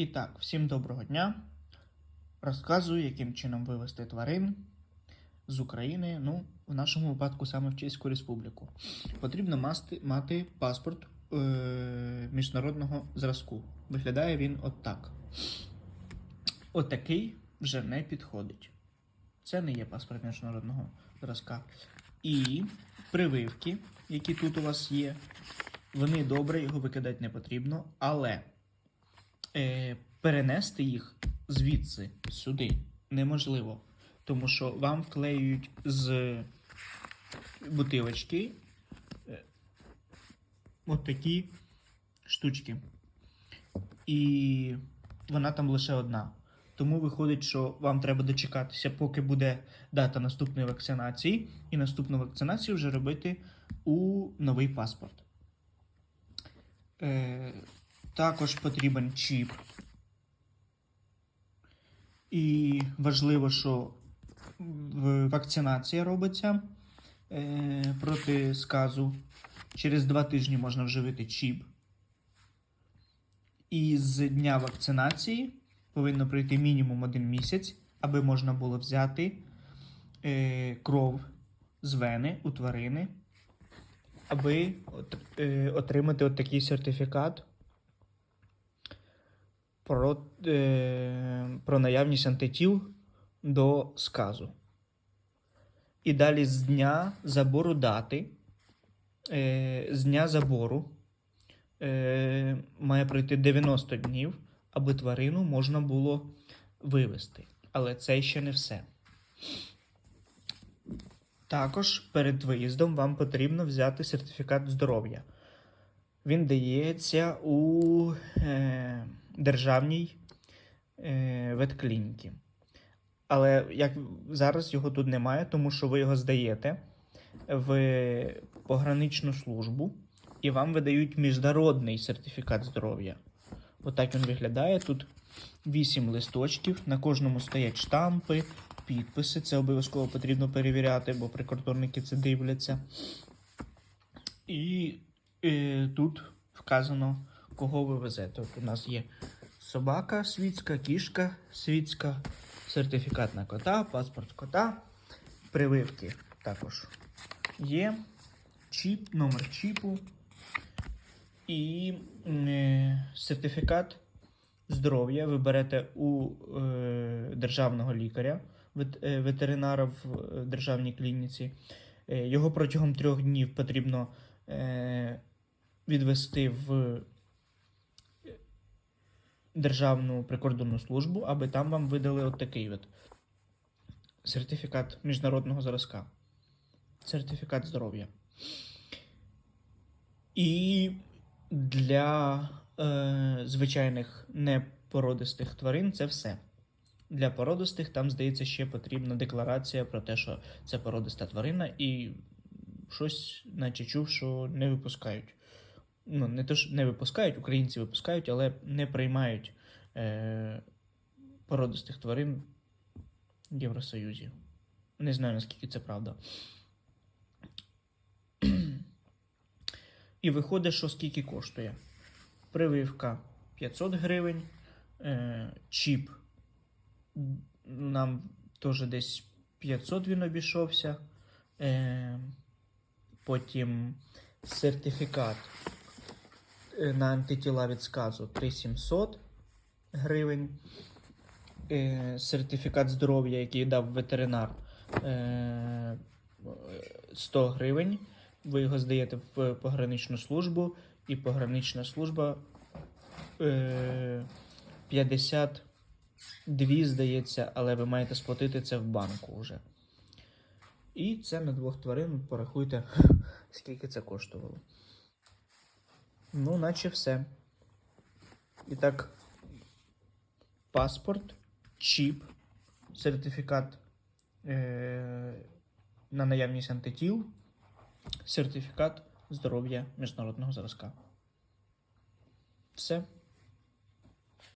І так, всім доброго дня. Розказую, яким чином вивезти тварин з України, ну, в нашому випадку саме в Чеську Республіку. Потрібно мати, мати паспорт е, міжнародного зразку. Виглядає він от так. Отакий вже не підходить. Це не є паспорт міжнародного зразка. І прививки, які тут у вас є, вони добре, його викидати не потрібно, але е, перенести їх звідси сюди неможливо. Тому що вам вклеюють з бутилочки е, от такі штучки. І вона там лише одна. Тому виходить, що вам треба дочекатися, поки буде дата наступної вакцинації, і наступну вакцинацію вже робити у новий паспорт. Е, також потрібен чіп. І важливо, що вакцинація робиться е, проти сказу. Через два тижні можна вживити чіп. І з дня вакцинації повинно пройти мінімум один місяць, аби можна було взяти е, кров з вени у тварини, аби е, отримати от такий сертифікат про, е, про наявність антитіл до сказу. І далі з дня забору дати, е, з дня забору е, має пройти 90 днів, аби тварину можна було вивести. Але це ще не все. Також перед виїздом вам потрібно взяти сертифікат здоров'я. Він дається у е, державній е, ветклініці. Але як зараз його тут немає, тому що ви його здаєте в пограничну службу і вам видають міжнародний сертифікат здоров'я. Отак він виглядає. Тут 8 листочків, на кожному стоять штампи, підписи. Це обов'язково потрібно перевіряти, бо прикордонники це дивляться. І е, тут вказано, кого ви везете. От у нас є собака світська, кішка світська, сертифікат на кота, паспорт кота, прививки також є, чіп, номер чіпу і е, сертифікат здоров'я ви берете у е, державного лікаря, е, ветеринара в е, державній клініці. Е, його протягом трьох днів потрібно е, відвести в Державну прикордонну службу, аби там вам видали от такий от сертифікат міжнародного зразка. Сертифікат здоров'я. І для е, звичайних непородистих тварин це все. Для породистих там, здається, ще потрібна декларація про те, що це породиста тварина, і щось, наче чув, що не випускають. Ну, не то, що не випускають, українці випускають, але не приймають е, породистих тварин в Євросоюзі. Не знаю, наскільки це правда. І виходить, що скільки коштує. Прививка 500 гривень, е, чіп нам теж десь 500 він обійшовся. Е, потім сертифікат на антитіла від сказу 3700 гривень. Е, сертифікат здоров'я, який дав ветеринар, е, 100 гривень. Ви його здаєте в пограничну службу, і погранична служба е, 52, здається, але ви маєте сплатити це в банку вже. І це на двох тварин порахуйте, скільки це коштувало. Ну, наче все. І так, паспорт, чіп, сертифікат е- на наявність антитіл, сертифікат здоров'я міжнародного зразка. Все.